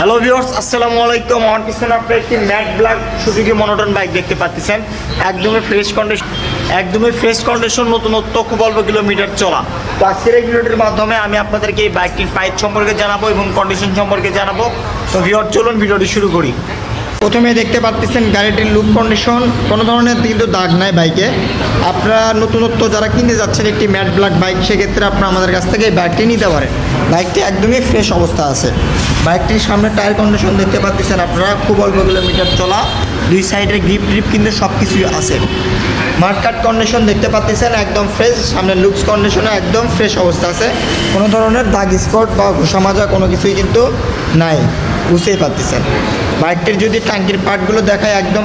Hello viewers আসসালামু আলাইকুম। আমার পিছনে আপনি একটি matte black Suzuki monotone bike দেখতে পাচ্ছেন। একদমই ফ্রেশ কন্ডিশন একদমই ফ্রেশ কন্ডিশন নতুনত্ব, খুব অল্প কিলোমিটার চলা। তো আজকের এই ভিডিওটির মাধ্যমে আমি আপনাদেরকে এই বাইকটির পাইপ সম্পর্কে জানাব এবং কন্ডিশন সম্পর্কে জানাব। তো ভিউয়ার চলুন ভিডিওটি শুরু করি। প্রথমে দেখতে পাচ্ছেন গাড়িটির লুক কন্ডিশন কোনো ধরনের কিন্তু দাগ নাই বাইকে। আপনারা নতুনত্ব যারা কিনতে যাচ্ছেন একটি ম্যাট ব্ল্যাক বাইক সেক্ষেত্রে আপনারা আমাদের কাছ থেকে এই বাইকটি নিতে পারেন। বাইকটি একদমই ফ্রেশ অবস্থা আছে। বাইকটির সামনে টায়ার কন্ডিশন দেখতে পাচ্ছেন আপনারা, খুব অল্প কিলোমিটার চলা। দুই সাইডের গ্রিপ ট্রিপ কিন্তু সব কিছুই আছে মার্কাট কন্ডিশন দেখতে পাচ্ছেন একদম ফ্রেশ সামনে লুকস কন্ডিশনে একদম ফ্রেশ অবস্থা আছে। কোনো ধরনের দাগ স্পট বা ঘোষা মাজা কোনো কিছুই কিন্তু নাই। বুঝতেই পারতেছেন। বাইকটির যদি ট্যাঙ্কির পার্টগুলো দেখায়, একদম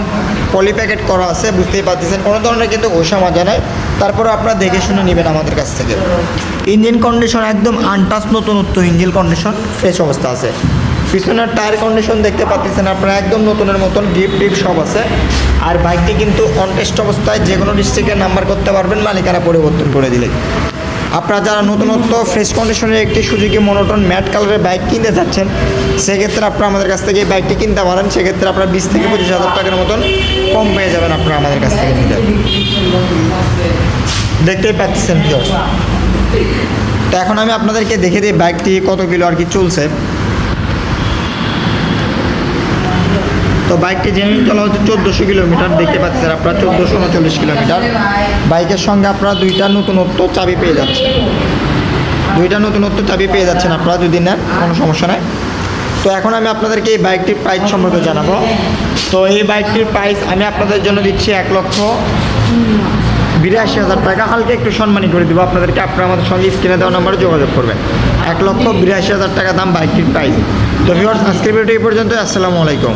পলি প্যাকেট করা আছে, বুঝতেই পারতেছেন। কোনো ধরনের কিন্তু ঘোষা মাজা নাই। তারপরে আপনারা দেখে শুনে নেবেন আমাদের কাছ থেকে। ইঞ্জিন কন্ডিশন একদম আনটাচ নতুনত্ব। ইঞ্জিন কন্ডিশন ফ্রেশ অবস্থা আছে। পিছনের টায়ার কন্ডিশন দেখতে পাচ্ছেন আপনারা, একদম নতুনের মতন ডিপ ডিপ সব আছে। আর বাইকটি কিন্তু অনটেস্ট অবস্থায় যে কোনো ডিস্ট্রিক্টের নাম্বার করতে পারবেন, মালিকানা পরিবর্তন করে দিলে আপনারা যারা নতুনত্ব ফ্রেশ কন্ডিশনের একটি সুযোগী মনোটন ম্যাট কালারের বাইক কিনতে যাচ্ছেন, সেক্ষেত্রে আপনারা আমাদের কাছ থেকে বাইকটি কিনতে পারেন। সেক্ষেত্রে আপনারা বিশ থেকে পঁচিশ হাজার টাকার মতন কম পেয়ে যাবেন আপনারা আমাদের কাছ থেকে নিতে। দেখতেই পাচ্ছেন তো এখন আমি আপনাদেরকে দেখে দিই বাইকটি কত কিলো আর কি চলছে। তো বাইকটি জেনুইন চলা হচ্ছে চোদ্দোশো কিলোমিটার। দেখতে পাচ্ছেন আপনারা চোদ্দোশো উনচল্লিশ কিলোমিটার। বাইকের সঙ্গে আপনারা দুইটা নতুনত্ব চাবি পেয়ে যাচ্ছেন। দুইটা নতুনত্ব চাবি পেয়ে যাচ্ছেন আপনারা, যদি নেন, কোনো সমস্যা নাই। তো এখন আমি আপনাদেরকে এই বাইকটির প্রাইস সম্পর্কে জানাব। তো এই বাইকটির প্রাইস আমি আপনাদের জন্য দিচ্ছি এক লক্ষ বিরাশি হাজার টাকা। হালকা একটু সম্মানী করে দেবো আপনাদেরকে। আপনারা আমাদের সঙ্গে স্ক্রিনে দেওয়া নাম্বারে যোগাযোগ করবেন। এক লক্ষ বিরাশি হাজার টাকা দাম বাইকটির প্রাইস তো ভিউয়ার্স আজকের ভিডিও এই পর্যন্ত আসসালামু আলাইকুম।